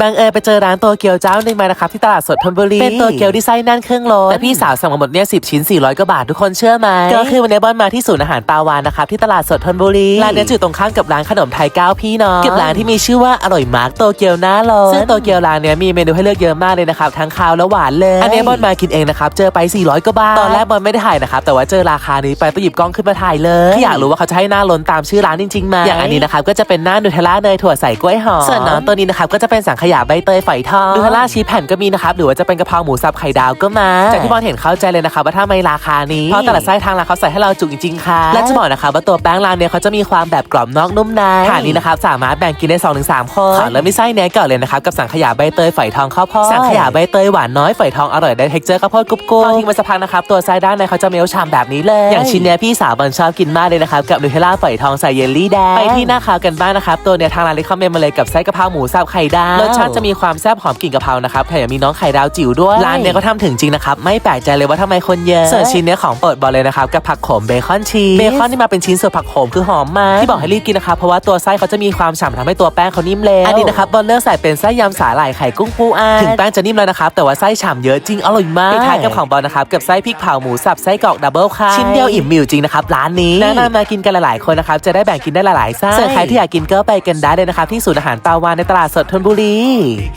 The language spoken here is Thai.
บังเอิญไปเจอร้านโตเกียวเจ้าหนึ่งมานะครับที่ตลาดสดธนบุรี เป็นโตเกียวที่ไส้แนั่นเครื่องโลแต่พี่สาวสั่งมาหมดเนี่ยสิชิ้น 400กว่าบาททุกคนเชื่อไหมก็คือวันนี้บอลมาที่ศูนย์อาหารปาวานนะครับที่ตลาดสดธนบุรีร้านเนี้ยอยู่ตรงข้ามกับร้านขนมไทยเก้าพี่น้องกับร้านที่มีชื่อว่าอร่อยมากโตเกียวน่าร้อนซึ่งโตเกียวร้านเนี้ยมีเมนูให้เลือกเยอะมากเลยนะครับทั้งคาวและหวานเลยอันนี้บอลมากินเองนะครับเจอไป 400กว่าบาทตอนแรกบอลไม่ได้ถ่ายนะครับแต่ว่าเจอราคานี้ไปไปหยิบกล้องขึ้นมาถ่ายเลยคืออยากรู้ว่าเขาจะให้หน้าล้นตามชื่อร้านจริงๆไหมอย่างอันนี้นะครับก็จะเป็นหน้านูเทลล่าเนยถั่วใส่กล้วยหอมส่วนน้องตัวนี้นะครับก็จะเป็นสังขยาใบเตยฝอยทองนูเทลล่าชีสแผ่นก็มีนะครับหรือว่าจะเป็นกะเพราหมูสับไข่ดาวก็มาจากที่บอลเห็นเข้าใจเลยนะครับว่าถ้าไม่ราคานี้เพราะแต่ละไส้ทางร้านเขาใส่ให้เราจุกจริงๆค่ะและจะบอกนะครับว่าตัวแป้งร้านเนี้ยเขาจะมีความแบบกรอบนอกนุ่มในฐานนี้นะครับสามารถแบ่งกินได้2อถึงสคนขอเริ่มที่ไส้เนี้ยก่อนเลยนะครับกับสังขยาใบเตยฝอยทองข้าวโพดสังขยาใบเตยหวานน้อยฝอยทองอร่อยได้เท็กเจอร์ข้าวโพดกรุบกรุบพอทิ้งไว้สักพักนะครับตัวไส้ด้านในเขาจะเมลชามแบบนี้เลย อย่างชิ้นเนี้ยพี่สาวบอลชอบกินมากเลยนะครับกับนูเทลล่าฝอยทองใส่เยลลี่แดงไปที่หน้าคาวกันบ้างนะครับตัวเนี้ยทางร้านเลยคอมเมนต์มาเลยกับไส้กะเพราหมูสับไข่ดาวรสชาติจะมีความแซ่บหอมกลิ่นกะเพรานะครับแถมยังมีน้องไข่ดาวจิ๋วด้วยร้านเนี้ยเขาทำถึงจริงนะครับไม่แปลกใจเลยว่าทำไมคนเยอะส่วนชิ้นเนี้ยของโปรดบอลเลยนะครับกับผักโขมเบคอนชีสเบคอนที่มาเป็นชิ้นส่วนผักโขมคือหอมมากที่บอกให้รีบกินนะครับเพราะว่าตัวไส้เขาจะมีความฉ่ำทำให้ตัวแป้งเขานิ่มแล้วอันนี้นะครับบอลเลือกใส่เป็นไส้ยำสาหร่ายไข่กุ้งปูอันถึงแป้งจะนิ่มแล้วนะครับแต่ว่าไส้ฉ่ำเยอะจริงอร่อยมากปิดท้ายกับของบอลนะครับกับไส้พริกเผาหมูสับไส้กรอกดับเบิลค่ะชิ้นเดียวอิ่มมิวจริงนะครับร้านนี้แนะนำมากินกันหลายๆคนนะครับจะได้แบ่งกินได้หลายๆไส้ส่วนใครที่อยากกินก็ไปกันได้เลยนะครับที่ศูนย์อาหารปาวานในตลาดสดธนบุรี me.